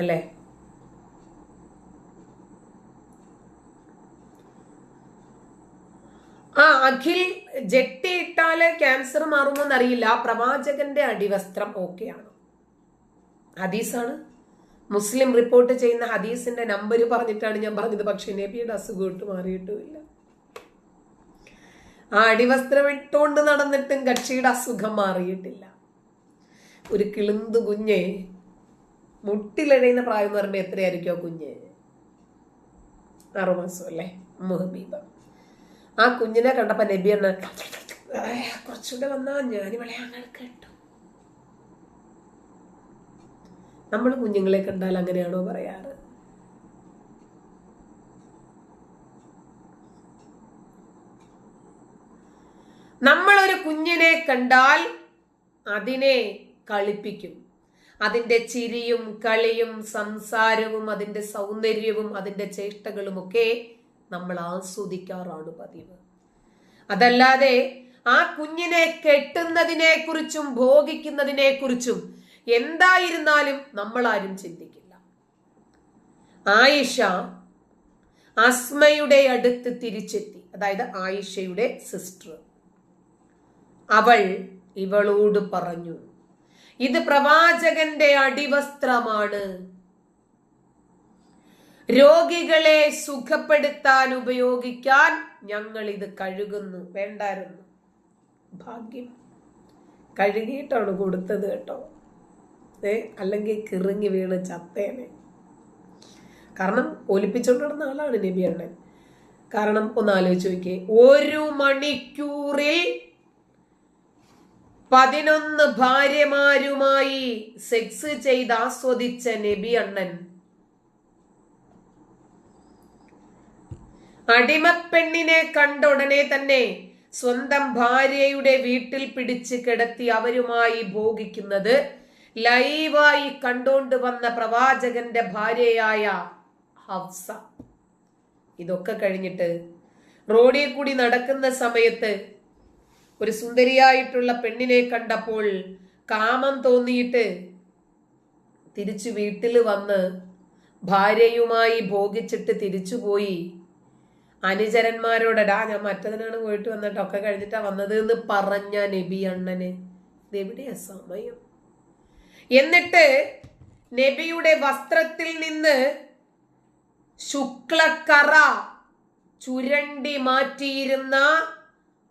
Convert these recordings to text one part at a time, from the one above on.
അല്ലേ? ആ അഖിൽ ജെട്ടി ഇട്ടാൽ ക്യാൻസർ മാറുമോ എന്നറിയില്ല പ്രവാചകന്റെ അടിവസ്ത്രം ഓക്കെയാണ് ഹദീസാണ്. മുസ്ലിം റിപ്പോർട്ട് ചെയ്യുന്ന ഹദീസിന്റെ നമ്പർ പറഞ്ഞിട്ടാണ് ഞാൻ പറഞ്ഞത്. പക്ഷേ നബിയുടെ അസുഖം ഇട്ട് മാറിയിട്ടുമില്ല ആ അടിവസ്ത്രം ഇട്ടുകൊണ്ട് നടന്നിട്ടും കക്ഷിയുടെ അസുഖം മാറിയിട്ടില്ല. ഒരു കിളുന്ത് കുഞ്ഞ് മുട്ടിലഴയുന്ന പ്രായം എന്ന് പറയുമ്പോൾ എത്രയായിരിക്കും ആ കുഞ്ഞ്? ആറുമാസം അല്ലേ? മുഹബീബ. ആ കുഞ്ഞിനെ കണ്ടപ്പോ നബി എണ്ണ കുറച്ചുകൂടെ വന്നാ ഞാനിവളെ അങ്ങനെ കേട്ടു. നമ്മൾ കുഞ്ഞുങ്ങളെ കണ്ടാൽ അങ്ങനെയാണോ പറയാറ്? നമ്മളൊരു കുഞ്ഞിനെ കണ്ടാൽ അതിനെ കളിപ്പിക്കും. അതിന്റെ ചിരിയും കളിയും സംസാരവും അതിന്റെ സൗന്ദര്യവും അതിന്റെ ചേഷ്ടകളുമൊക്കെ നമ്മൾ ആസ്വദിക്കാറാണ് പതിവ്. അതല്ലാതെ ആ കുഞ്ഞിനെ കെട്ടുന്നതിനെ കുറിച്ചും ഭോഗിക്കുന്നതിനെ കുറിച്ചും എന്തായിരുന്നാലും നമ്മൾ ആരും ചിന്തിക്കില്ല. ആയിഷ അസ്മയുടെ അടുത്ത് തിരിച്ചെത്തി. അതായത് ആയിഷയുടെ സിസ്റ്റർ. അവൾ ഇവളോട് പറഞ്ഞു ഇത് പ്രവാചകന്റെ അടിവസ്ത്രമാണ്. രോഗികളെ സുഖപ്പെടുത്താൻ ഉപയോഗിക്കാൻ ഞങ്ങൾ ഇത് കഴുകുന്നു. വേണ്ടായിരുന്നു. ഭാഗ്യം. കഴുകിയിട്ടാണ് കൊടുത്തത് കേട്ടോ. ഏ അല്ലെങ്കിൽ കിറുങ്ങി വീണ് ചത്തേനെ. കാരണം ഒലിപ്പിച്ചോണ്ട് നടന്ന ആളാണ് നബി അണ്ണൻ. കാരണം ഒന്ന് ആലോചിച്ച് നോക്കിയേ ഒരു മണിക്കൂറിൽ പതിനൊന്ന് ഭാര്യമാരുമായി സെക്സ് ചെയ്ത് ആസ്വദിച്ച നബി അണ്ണൻ. അടിമപ്പെണ്ണിനെ കണ്ട ഉടനെ തന്നെ സ്വന്തം ഭാര്യയുടെ വീട്ടിൽ പിടിച്ച് കിടത്തി അവരുമായി ഭോഗിക്കുന്നത് ലൈവായി കണ്ടോണ്ട് വന്ന പ്രവാചകന്റെ ഭാര്യയായ ഹഫ്സ ഇതൊക്കെ കഴിഞ്ഞിട്ട് റോഡിൽ കൂടി നടക്കുന്ന സമയത്ത് ഒരു സുന്ദരിയായിട്ടുള്ള പെണ്ണിനെ കണ്ടപ്പോൾ കാമം തോന്നിയിട്ട് തിരിച്ചു വീട്ടിൽ വന്ന് ഭാര്യയുമായി ഭോഗിച്ചിട്ട് തിരിച്ചുപോയി അനുചരന്മാരോടടാ ഞാൻ മറ്റതിനാണ് പോയിട്ട് വന്നിട്ട് ഒക്കെ കഴിഞ്ഞിട്ടാ വന്നത് എന്ന് പറഞ്ഞ നബി അണ്ണന് ഇതെവിടെയാ സമയം? എന്നിട്ട് നബിയുടെ വസ്ത്രത്തിൽ നിന്ന് ശുക്ലക്കറ ചുരണ്ടി മാറ്റിയിരുന്ന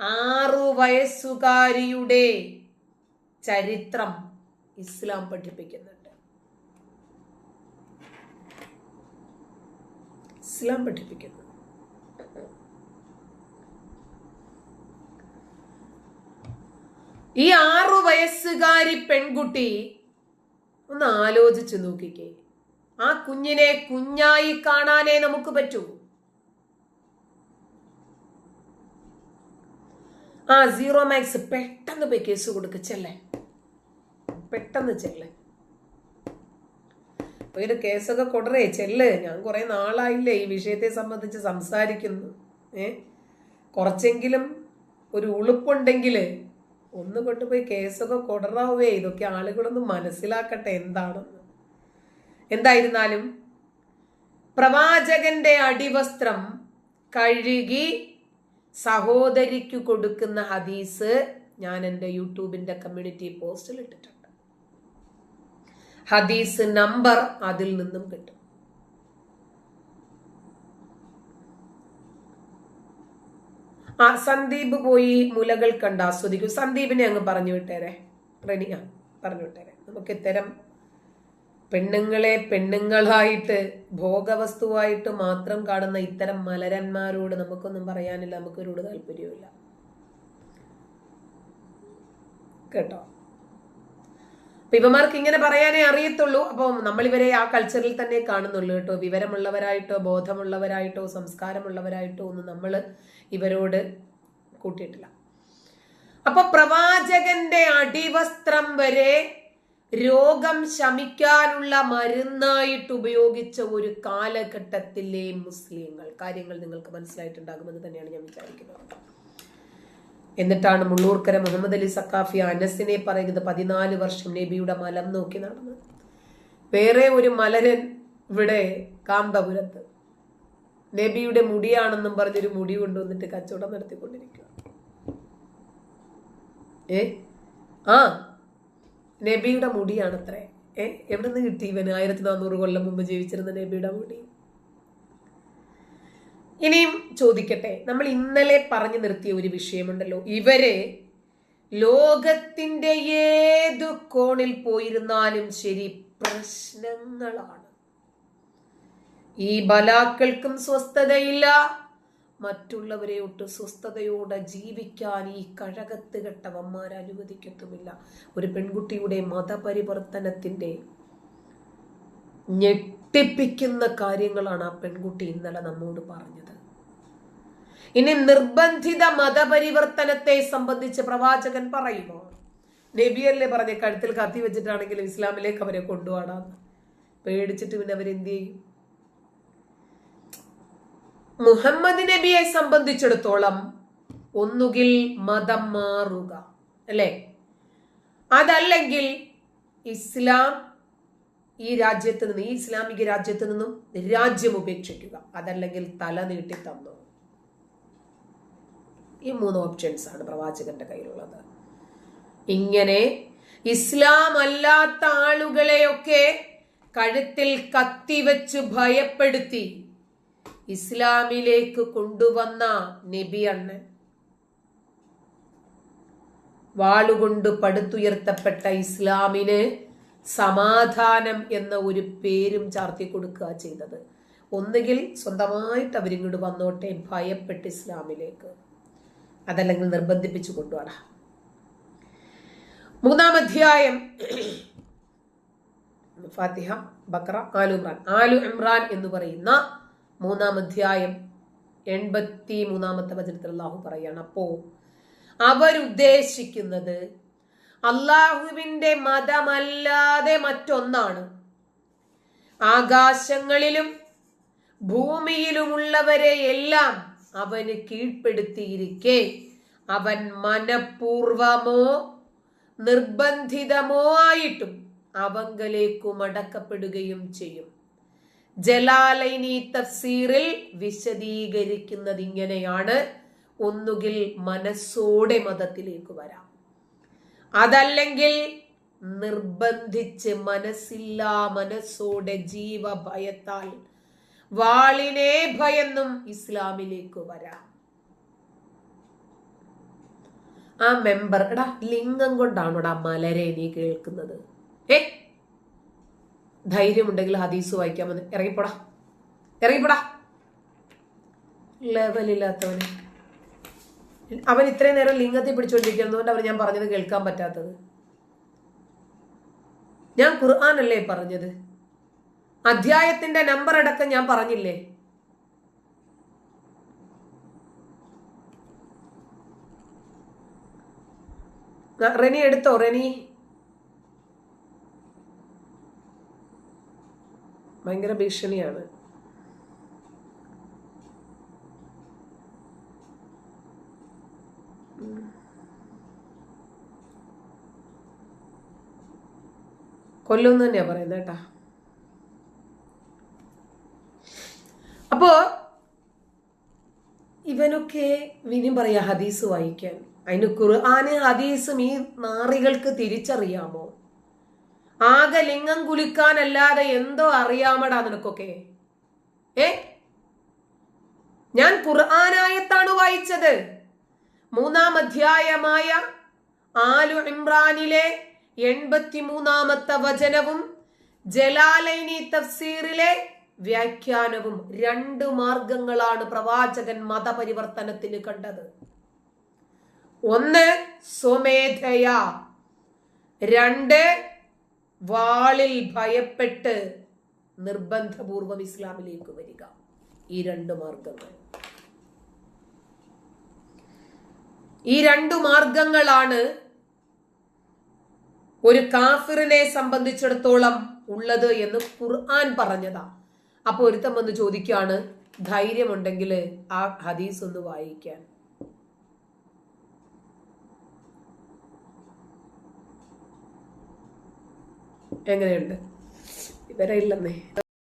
ആറു വയസ്സുകാരിയുടെ ചരിത്രം ഇസ്ലാം പഠിപ്പിക്കുന്നുണ്ട്. ഇസ്ലാം പഠിപ്പിക്കുന്നു. ഈ ആറു വയസ്സുകാരി പെൺകുട്ടി ഒന്ന് ആലോചിച്ച് നോക്കിക്കേ. ആ കുഞ്ഞിനെ കുഞ്ഞായി കാണാനേ നമുക്ക് പറ്റൂ. ആ സീറോ മാക്സ് പെട്ടെന്ന് പോയി കേസ് കൊടുക്ക ചെല്ലേ. പെട്ടെന്ന് ചെല്ലേ. ഇത് കേസൊക്കെ കൊടറേ ചെല്ല്. ഞാൻ കുറെ നാളായില്ലേ ഈ വിഷയത്തെ സംബന്ധിച്ച് സംസാരിക്കുന്നു. ഏ? കുറച്ചെങ്കിലും ഒരു ഉളുപ്പുണ്ടെങ്കിൽ ഒന്ന് കൊണ്ടുപോയി കേസൊക്കെ കൊടറാവേ ഇതൊക്കെ ആളുകളൊന്ന് മനസ്സിലാക്കട്ടെ എന്താണെന്ന്. എന്തായിരുന്നാലും പ്രവാചകന്റെ അടിവസ്ത്രം കഴുകി സഹോദരിക്ക് കൊടുക്കുന്ന ഹദീസ് ഞാൻ എന്റെ യൂട്യൂബിന്റെ കമ്മ്യൂണിറ്റി പോസ്റ്റിൽ ഇട്ടിട്ടുണ്ട്. ഹദീസ് നമ്പർ അതിൽ നിന്നും കിട്ടും. ആ സന്ദീപ് പോയി മുലകൾ കണ്ട് ആസ്വദിക്കും. സന്ദീപിനെ അങ്ങ് പറഞ്ഞു വിട്ടേരെ. റെനിയ പറഞ്ഞു വിട്ടേരെ. നമുക്ക് ഇത്തരം പെണ്ണുങ്ങളെ പെണ്ണുങ്ങളായിട്ട് ഭോഗവസ്തുവായിട്ട് മാത്രം കാണുന്ന ഇത്തരം മലരന്മാരോട് നമുക്കൊന്നും പറയാനില്ല. നമുക്കൊരു താല്പര്യമില്ല കേട്ടോ? അപ്പൊ ഇവമാർക്ക് ഇങ്ങനെ പറയാനേ അറിയത്തുള്ളൂ. അപ്പോൾ നമ്മൾ ഇവരെ ആ കൾച്ചറിൽ തന്നെ കാണുന്നുള്ളൂ കേട്ടോ. വിവരമുള്ളവരായിട്ടോ ബോധമുള്ളവരായിട്ടോ സംസ്കാരമുള്ളവരായിട്ടോ ഒന്നും നമ്മൾ ഇവരോട് കൂട്ടിയിട്ടില്ല. അപ്പൊ പ്രവാചകന്റെ അടിവസ്ത്രം വരെ രോഗം ശമിക്കാനുള്ള മരുന്നായിട്ട് ഉപയോഗിച്ച ഒരു കാലഘട്ടത്തിലെ മുസ്ലിങ്ങൾ. കാര്യങ്ങൾ നിങ്ങൾക്ക് മനസ്സിലായിട്ടുണ്ടാകുമെന്ന് തന്നെയാണ് ഞാൻ വിചാരിക്കുന്നത്. എന്നിട്ടാണ് മുള്ളൂർക്കര മുഹമ്മദ് അലി സക്കാഫി അനസിനെ പറയുന്നത് പതിനാല് വർഷം നബിയുടെ മലം നോക്കി നടന്നത് വേറെ ഒരു മലരൻ ഇവിടെ കാന്തപുരത്ത് നബിയുടെ മുടിയാണെന്നും പറഞ്ഞൊരു മുടി കൊണ്ടുവന്നിട്ട് കച്ചവടം നടത്തിക്കൊണ്ടിരിക്കുക ഏ? ആ നബിയുടെ മുടിയാണത്രേ. ഏ എവിടെ നിന്ന് കിട്ടി ഇവന്? ആയിരത്തി നാനൂറ് കൊല്ലം മുമ്പ് ജീവിച്ചിരുന്ന നബിയുടെ മുടി. ഇനിയും ചോദിക്കട്ടെ നമ്മൾ ഇന്നലെ പറഞ്ഞു നിർത്തിയ ഒരു വിഷയമുണ്ടല്ലോ. ഇവർ ലോകത്തിന്റെ ഏതു കോണിൽ പോയിരുന്നാലും ശരി പ്രശ്നങ്ങളാണ്. ഈ ബലാക്കൾക്കും സ്വസ്ഥതയില്ല മറ്റുള്ളവരെ ഒട്ട് സ്വസ്ഥതയോടെ ജീവിക്കാൻ ഈ കഴകത്ത് കെട്ടവന്മാർ അനുവദിക്കത്തുമില്ല. ഒരു പെൺകുട്ടിയുടെ മതപരിവർത്തനത്തിന്റെ ഞെട്ടിപ്പിക്കുന്ന കാര്യങ്ങളാണ് ആ പെൺകുട്ടി ഇന്നലെ നമ്മോട് പറഞ്ഞത്. ഇനി നിർബന്ധിത മതപരിവർത്തനത്തെ സംബന്ധിച്ച് പ്രവാചകൻ പറയുമോ? നബിയല്ലേ പറഞ്ഞ കഴുത്തിൽ കത്തി വെച്ചിട്ടാണെങ്കിലും ഇസ്ലാമിലേക്ക് അവരെ കൊണ്ടുപോകണം പേടിച്ചിട്ട് പിന്നെ അവരെന്ത് ചെയ്യും? മുഹമ്മദ് നബിയെ സംബന്ധിച്ചിടത്തോളം ഒന്നുകിൽ മതം മാറുക അല്ലേ? അതല്ലെങ്കിൽ ഇസ്ലാം ഈ രാജ്യത്ത് നിന്ന് ഈ ഇസ്ലാമിക രാജ്യത്ത് നിന്നും രാജ്യം ഉപേക്ഷിക്കുക അതല്ലെങ്കിൽ തല നീട്ടി തന്നു. ഈ മൂന്ന് ഓപ്ഷൻസ് ആണ് പ്രവാചകന്റെ കയ്യിലുള്ളത്. ഇങ്ങനെ ഇസ്ലാം അല്ലാത്ത ആളുകളെയൊക്കെ കഴുത്തിൽ കത്തിവെച്ച് ഭയപ്പെടുത്തി ഇസ്ലാമിലേക്ക് കൊണ്ടുവന്ന നബി അണ്ണൻ വാളുകൊണ്ട് പടുത്തുയർത്തപ്പെട്ട ഇസ്ലാമിന് സമാധാനം എന്ന ഒരു പേരും ചാർത്തി കൊടുക്കുക ചെയ്തത്. ഒന്നുകിൽ സ്വന്തമായിട്ട് അവരിങ്ങോട്ട് വന്നോട്ടെ ഭയപ്പെട്ട് ഇസ്ലാമിലേക്ക്. അതല്ലെങ്കിൽ നിർബന്ധിപ്പിച്ചു കൊണ്ടുപോടാ മൂന്നാം അധ്യായം. ഫാത്തിഹ ബക്ര ആലു ഇമ്രാൻ. ആലു ഇമ്രാൻ എന്ന് പറയുന്ന മൂന്നാം അധ്യായം എൺപത്തി മൂന്നാമത്തെ വചനത്തിൽ അള്ളാഹു പറയാണ് അപ്പോ അവരുദ്ദേശിക്കുന്നത് അള്ളാഹുവിന്റെ മതമല്ലാതെ മറ്റൊന്നാണ്. ആകാശങ്ങളിലും ഭൂമിയിലുമുള്ളവരെ എല്ലാം അവന് കീഴ്പ്പെടുത്തിയിരിക്കെ. അവൻ മനഃപൂർവമോ നിർബന്ധിതമോ ആയിട്ടും അവങ്കലേക്കു മടക്കപ്പെടുകയും ചെയ്യും. ജലാലൈനി തഫ്സീറിൽ വിശദീകരിക്കുന്നത് ഇങ്ങനെയാണ് ഒന്നുകിൽ മനസ്സോടെ മതത്തിലേക്ക് വരാം. അതല്ലെങ്കിൽ നിർബന്ധിച്ച് മനസ്സില്ലാ മനസ്സോടെ ജീവഭയത്താൽ വാളിനെ ഭയന്നും ഇസ്ലാമിലേക്ക് വരാം. ആ മെമ്പർ എടാ ലിംഗം കൊണ്ടാണോടാ മലരെ നീ കേൾക്കുന്നത്? ഏ ധൈര്യമുണ്ടെങ്കിൽ ഹദീസ് വായിക്കാമെന്ന് ഇറങ്ങിപ്പോടാ. ഇറങ്ങിപ്പോടാ. ലെവലില്ലാത്തവന്. അവൻ ഇത്രയും നേരം ലിംഗത്തിൽ പിടിച്ചുകൊണ്ടിരിക്കുന്നതുകൊണ്ട് അവർ ഞാൻ പറഞ്ഞത് കേൾക്കാൻ പറ്റാത്തത്. ഞാൻ ഖുർആാനല്ലേ പറഞ്ഞത്? അധ്യായത്തിന്റെ നമ്പർ അടക്കം ഞാൻ പറഞ്ഞില്ലേ? റെനി എടുത്തോ? റെനി? ഭയങ്കര ഭീഷണിയാണ്. കൊല്ലുമെന്ന് തന്നെയാ പറയുന്നത് കേട്ടാ. അപ്പോ ഇവനൊക്കെ വിനും പറയാ ഹദീസ് വായിക്കാൻ. അതിന് ഖുർആാന് ഹദീസും ഈ നാറികൾക്ക് തിരിച്ചറിയാമോ? ആകെ ലിംഗം കുലിക്കാനല്ലാതെ എന്തോ അറിയാമടാ നിനക്കൊക്കെ. ഏ? ഞാൻ ഖുർആാനായത്താണ് വായിച്ചത്. മൂന്നാം അധ്യായമായ ആലു ഇമ്രാനിലെ എൺപത്തിമൂന്നാമത്തെ വചനവും ജലാലൈനി തഫ്സീറിലെ വ്യാഖ്യാനവും രണ്ട് മാർഗങ്ങളാണ് പ്രവാചകൻ മതപരിവർത്തനത്തിന് കണ്ടത്. ഒന്ന് സ്വമേധയ. രണ്ട് വാളിൽ ഭയപ്പെട്ട് നിർബന്ധപൂർവം ഇസ്ലാമിലേക്ക് വരിക. ഈ രണ്ട് മാർഗങ്ങൾ. ഈ രണ്ടു മാർഗങ്ങളാണ് ഒരു കാഫിറിനെ സംബന്ധിച്ചിടത്തോളം ഉള്ളത് എന്ന് ഖുർആൻ പറഞ്ഞതാ. അപ്പൊ ഒരുത്തം വന്ന് ചോദിക്കുകയാണ് ധൈര്യമുണ്ടെങ്കിൽ ആ ഹദീസ് ഒന്ന് വായിക്കാൻ. എങ്ങനെയുണ്ട്? ഇവരെ ഇല്ലെന്നേ.